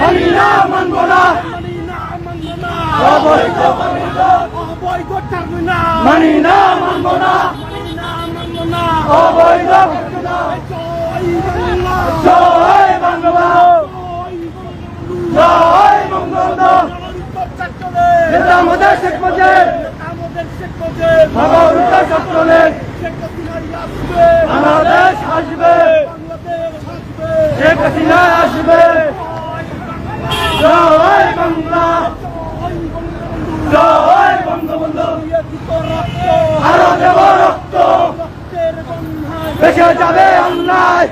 মানি না মানব না অবৈধ টার্মিনাল মানি না মানব না অবৈধ জয় আসবে শেখ হাসিনা আসবে জয় বাংলা জয় বঙ্গবন্ধু আরও দেব রক্ত বেঁচে যাবে অন্যায়।